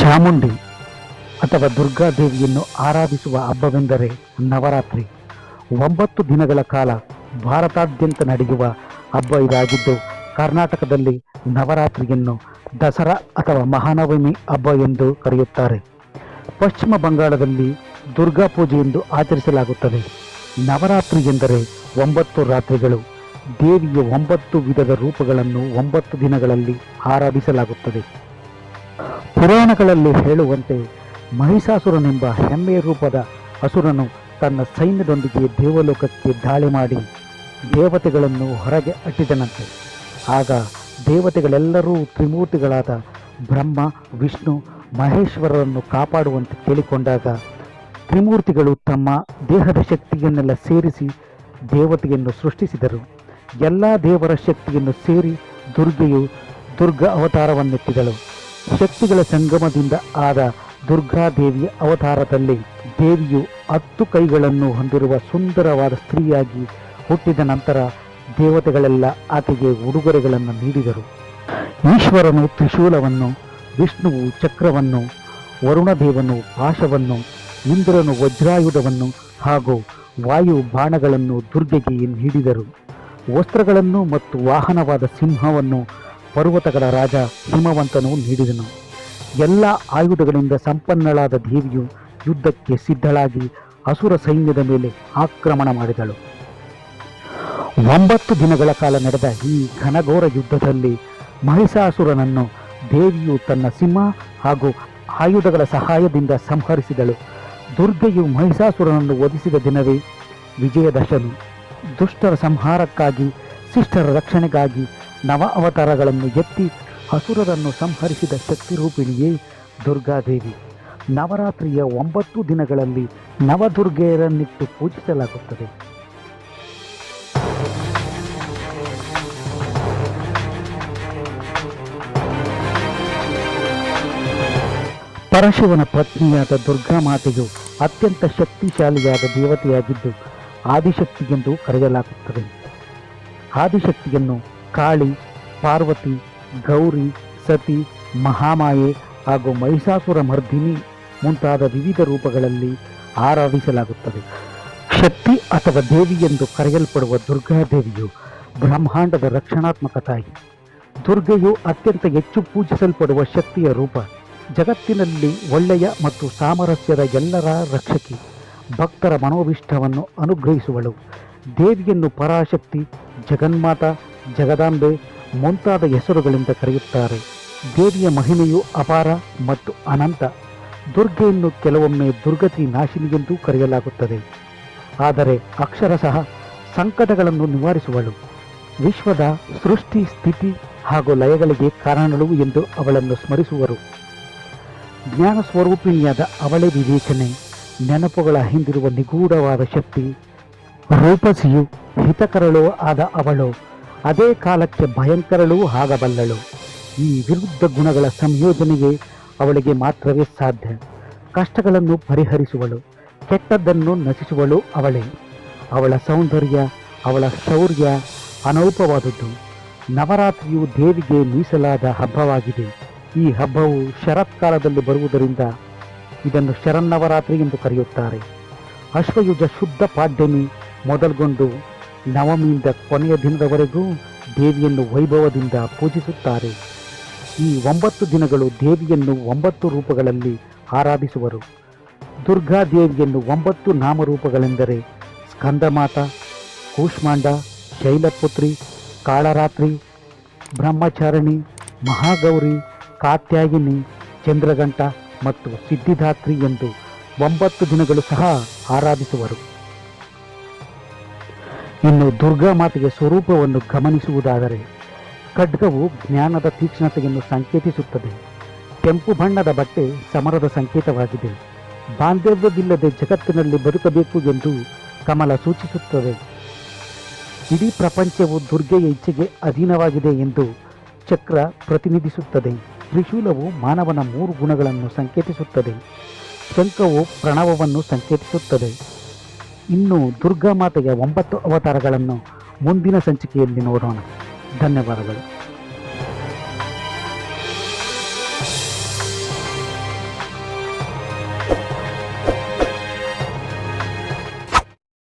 ಚಾಮುಂಡಿ ಅಥವಾ ದುರ್ಗಾದೇವಿಯನ್ನು ಆರಾಧಿಸುವ ಹಬ್ಬವೆಂದರೆ ನವರಾತ್ರಿ. ಒಂಬತ್ತು ದಿನಗಳ ಕಾಲ ಭಾರತಾದ್ಯಂತ ನಡೆಯುವ ಹಬ್ಬ ಇದಾಗಿದ್ದು, ಕರ್ನಾಟಕದಲ್ಲಿ ನವರಾತ್ರಿಯನ್ನು ದಸರಾ ಅಥವಾ ಮಹಾನವಮಿ ಹಬ್ಬ ಎಂದು ಕರೆಯುತ್ತಾರೆ. ಪಶ್ಚಿಮ ಬಂಗಾಳದಲ್ಲಿ ದುರ್ಗಾ ಪೂಜೆ ಎಂದು ಆಚರಿಸಲಾಗುತ್ತದೆ. ನವರಾತ್ರಿ ಎಂದರೆ ಒಂಬತ್ತು ರಾತ್ರಿಗಳು. ದೇವಿಯ ಒಂಬತ್ತು ವಿಧದ ರೂಪಗಳನ್ನು ಒಂಬತ್ತು ದಿನಗಳಲ್ಲಿ ಆರಾಧಿಸಲಾಗುತ್ತದೆ. ಪುರಾಣಗಳಲ್ಲಿ ಹೇಳುವಂತೆ ಮಹಿಷಾಸುರನೆಂಬ ಹೆಮ್ಮೆಯ ರೂಪದ ಅಸುರನು ತನ್ನ ಸೈನ್ಯದೊಂದಿಗೆ ದೇವಲೋಕಕ್ಕೆ ದಾಳಿ ಮಾಡಿ ದೇವತೆಗಳನ್ನು ಹೊರಗೆ ಅಟ್ಟಿದನಂತೆ. ಆಗ ದೇವತೆಗಳೆಲ್ಲರೂ ತ್ರಿಮೂರ್ತಿಗಳಾದ ಬ್ರಹ್ಮ, ವಿಷ್ಣು, ಮಹೇಶ್ವರರನ್ನು ಕಾಪಾಡುವಂತೆ ಕೇಳಿಕೊಂಡಾಗ ತ್ರಿಮೂರ್ತಿಗಳು ತಮ್ಮ ದೇಹದ ಶಕ್ತಿಯನ್ನೆಲ್ಲ ಸೇರಿಸಿ ದೇವತೆಯನ್ನು ಸೃಷ್ಟಿಸಿದರು. ಎಲ್ಲ ದೇವರ ಶಕ್ತಿಯನ್ನು ಸೇರಿ ದುರ್ಗೆಯು ದುರ್ಗಾ ಅವತಾರವನ್ನೆತ್ತಿದಳು. ಶಕ್ತಿಗಳ ಸಂಗಮದಿಂದ ಆದ ದುರ್ಗಾದೇವಿಯ ಅವತಾರದಲ್ಲಿ ದೇವಿಯು ಹತ್ತು ಕೈಗಳನ್ನು ಹೊಂದಿರುವ ಸುಂದರವಾದ ಸ್ತ್ರೀಯಾಗಿ ಹುಟ್ಟಿದ ನಂತರ ದೇವತೆಗಳೆಲ್ಲ ಆಕೆಗೆ ಉಡುಗೊರೆಗಳನ್ನು ನೀಡಿದರು. ಈಶ್ವರನು ತ್ರಿಶೂಲವನ್ನು, ವಿಷ್ಣುವು ಚಕ್ರವನ್ನು, ವರುಣದೇವನು ಪಾಶವನ್ನು, ಇಂದ್ರನು ವಜ್ರಾಯುಧವನ್ನು ಹಾಗೂ ವಾಯು ಬಾಣಗಳನ್ನು ದುರ್ಗೆಗೆ ನೀಡಿದರು. ವಸ್ತ್ರಗಳನ್ನು ಮತ್ತು ವಾಹನವಾದ ಸಿಂಹವನ್ನು ಪರ್ವತಗಳ ರಾಜ ಹಿಮವಂತನು ನೀಡಿದನು. ಎಲ್ಲ ಆಯುಧಗಳಿಂದ ಸಂಪನ್ನಳಾದ ದೇವಿಯು ಯುದ್ಧಕ್ಕೆ ಸಿದ್ಧಳಾಗಿ ಅಸುರ ಸೈನ್ಯದ ಮೇಲೆ ಆಕ್ರಮಣ ಮಾಡಿದಳು. ಒಂಬತ್ತು ದಿನಗಳ ಕಾಲ ನಡೆದ ಈ ಘನಘೋರ ಯುದ್ಧದಲ್ಲಿ ಮಹಿಷಾಸುರನನ್ನು ದೇವಿಯು ತನ್ನ ಸಿಂಹ ಹಾಗೂ ಆಯುಧಗಳ ಸಹಾಯದಿಂದ ಸಂಹರಿಸಿದಳು. ದುರ್ಗೆಯು ಮಹಿಷಾಸುರನನ್ನು ಒದಿಸಿದ ದಿನವೇ ವಿಜಯದಶಮಿ. ದುಷ್ಟರ ಸಂಹಾರಕ್ಕಾಗಿ, ಶಿಷ್ಟರ ರಕ್ಷಣೆಗಾಗಿ ನವ ಅವತಾರಗಳನ್ನು ಎತ್ತಿ ಹಸುರರನ್ನು ಸಂಹರಿಸಿದ ಶಕ್ತಿ ಶಕ್ತಿರೂಪಿಣಿಯೇ ದುರ್ಗಾದೇವಿ. ನವರಾತ್ರಿಯ ಒಂಬತ್ತು ದಿನಗಳಲ್ಲಿ ನವದುರ್ಗೆಯರನ್ನಿಟ್ಟು ಪೂಜಿಸಲಾಗುತ್ತದೆ. ಪರಶಿವನ ಪತ್ನಿಯಾದ ದುರ್ಗಾ ಮಾತೆಯು ಅತ್ಯಂತ ಶಕ್ತಿಶಾಲಿಯಾದ ದೇವತೆಯಾಗಿದ್ದು ಆದಿಶಕ್ತಿ ಎಂದು ಕರೆಯಲಾಗುತ್ತದೆ. ಆದಿಶಕ್ತಿಯನ್ನು ಕಾಳಿ, ಪಾರ್ವತಿ ಗೌರಿ, ಸತಿ, ಮಹಾಮಾಯೆ ಹಾಗೂ ಮಹಿಷಾಸುರ ಮರ್ದಿನಿ ಮುಂತಾದ ವಿವಿಧ ರೂಪಗಳಲ್ಲಿ ಆರಾಧಿಸಲಾಗುತ್ತದೆ. ಶಕ್ತಿ ಅಥವಾ ದೇವಿ ಎಂದು ಕರೆಯಲ್ಪಡುವ ದುರ್ಗಾದೇವಿಯು ಬ್ರಹ್ಮಾಂಡದ ರಕ್ಷಣಾತ್ಮಕ ತಾಯಿ. ದುರ್ಗೆಯು ಅತ್ಯಂತ ಹೆಚ್ಚು ಪೂಜಿಸಲ್ಪಡುವ ಶಕ್ತಿಯ ರೂಪ. ಜಗತ್ತಿನಲ್ಲಿ ಒಳ್ಳೆಯ ಮತ್ತು ಸಾಮರಸ್ಯದ ಎಲ್ಲರ ರಕ್ಷಕಿ. ಭಕ್ತರ ಮನೋವಿಷ್ಟವನ್ನು ಅನುಗ್ರಹಿಸುವಳು. ದೇವಿಯನ್ನು ಪರಾಶಕ್ತಿ, ಜಗನ್ಮಾತ, ಜಗದಾಂಬೆ ಮುಂತಾದ ಹೆಸರುಗಳಿಂದ ಕರೆಯುತ್ತಾರೆ. ದೇವಿಯ ಮಹಿಮೆಯು ಅಪಾರ ಮತ್ತು ಅನಂತ. ದುರ್ಗೆಯನ್ನು ಕೆಲವೊಮ್ಮೆ ದುರ್ಗತಿ ನಾಶಿನಿ ಎಂದು ಕರೆಯಲಾಗುತ್ತದೆ. ಆದರೆ ಅಕ್ಷರಶಃ ಸಂಕಟಗಳನ್ನು ನಿವಾರಿಸುವಳು. ವಿಶ್ವದ ಸೃಷ್ಟಿ, ಸ್ಥಿತಿ ಹಾಗೂ ಲಯಗಳಿಗೆ ಕಾರಣಳು ಎಂದು ಅವಳನ್ನು ಸ್ಮರಿಸುವರು. ಜ್ಞಾನ ಸ್ವರೂಪಿಣಿಯಾದ ಅವಳೆ ವಿವೇಚನೆ. ನೆನಪುಗಳ ಹಿಂದಿರುವ ನಿಗೂಢವಾದ ಶಕ್ತಿ, ರೂಪಸಿಯು ಹಿತಕರಳೋ ಆದ ಅವಳು. ಅದೇ ಕಾಲಕ್ಕೆ ಭಯಂಕರಳೂ ಆಗಬಲ್ಲಳು. ಈ ವಿರುದ್ಧ ಗುಣಗಳ ಸಂಯೋಜನೆಗೆ ಅವಳಿಗೆ ಮಾತ್ರವೇ ಸಾಧ್ಯ. ಕಷ್ಟಗಳನ್ನು ಪರಿಹರಿಸುವಳು, ಕೆಟ್ಟದ್ದನ್ನು ನಶಿಸುವಳು ಅವಳೇ. ಅವಳ ಸೌಂದರ್ಯ, ಅವಳ ಶೌರ್ಯ ಅನೌಪವಾದದ್ದು. ನವರಾತ್ರಿಯು ದೇವಿಗೆ ಮೀಸಲಾದ ಹಬ್ಬವಾಗಿದೆ. ಈ ಹಬ್ಬವು ಶರತ್ಕಾಲದಲ್ಲಿ ಬರುವುದರಿಂದ ಇದನ್ನು ಶರನ್ನವರಾತ್ರಿ ಎಂದು ಕರೆಯುತ್ತಾರೆ. ಅಶ್ವಯುಜ ಶುದ್ಧ ಪಾಡ್ಯಮಿ ಮೊದಲುಗೊಂಡು ನವಮಿಯಿಂದ ಕೊನೆಯ ದಿನದವರೆಗೂ ದೇವಿಯನ್ನು ವೈಭವದಿಂದ ಪೂಜಿಸುತ್ತಾರೆ. ಈ ಒಂಬತ್ತು ದಿನಗಳು ದೇವಿಯನ್ನು ಒಂಬತ್ತು ರೂಪಗಳಲ್ಲಿ ಆರಾಧಿಸುವರು. ದುರ್ಗಾ ದೇವಿಯನ್ನು ಒಂಬತ್ತು ನಾಮರೂಪಗಳೆಂದರೆ ಸ್ಕಂದಮಾತ, ಕೂಷ್ಮಾಂಡ, ಶೈಲಪುತ್ರಿ, ಕಾಳರಾತ್ರಿ, ಬ್ರಹ್ಮಚಾರಣಿ, ಮಹಾಗೌರಿ, ಕಾತ್ಯಾಯಿನಿ, ಚಂದ್ರಗಂಟ ಮತ್ತು ಸಿದ್ಧಿದಾತ್ರಿ ಎಂದು ಒಂಬತ್ತು ದಿನಗಳು ಸಹ ಆರಾಧಿಸುವರು. ಇನ್ನು ದುರ್ಗಾ ಮಾತೆಯ ಸ್ವರೂಪವನ್ನು ಗಮನಿಸುವುದಾದರೆ ಖಡ್ಗವು ಜ್ಞಾನದ ತೀಕ್ಷ್ಣತೆಯನ್ನು ಸಂಕೇತಿಸುತ್ತದೆ. ಕೆಂಪು ಬಣ್ಣದ ಬಟ್ಟೆ ಸಮರದ ಸಂಕೇತವಾಗಿದೆ. ಬಾಂಧವ್ಯವಿಲ್ಲದೆ ಜಗತ್ತಿನಲ್ಲಿ ಬದುಕಬೇಕು ಎಂದು ಕಮಲ ಸೂಚಿಸುತ್ತದೆ. ಇಡೀ ಪ್ರಪಂಚವು ದುರ್ಗೆಯ ಇಚ್ಛೆಗೆ ಅಧೀನವಾಗಿದೆ ಎಂದು ಚಕ್ರ ಪ್ರತಿನಿಧಿಸುತ್ತದೆ. ತ್ರಿಶೂಲವು ಮಾನವನ ಮೂರು ಗುಣಗಳನ್ನು ಸಂಕೇತಿಸುತ್ತದೆ. ಶಂಕವು ಪ್ರಣವವನ್ನು ಸಂಕೇತಿಸುತ್ತದೆ. ಇನ್ನು ದುರ್ಗಾ ಮಾತೆಯ ಒಂಬತ್ತು ಅವತಾರಗಳನ್ನು ಮುಂದಿನ ಸಂಚಿಕೆಯಲ್ಲಿ ನೋಡೋಣ. ಧನ್ಯವಾದಗಳು.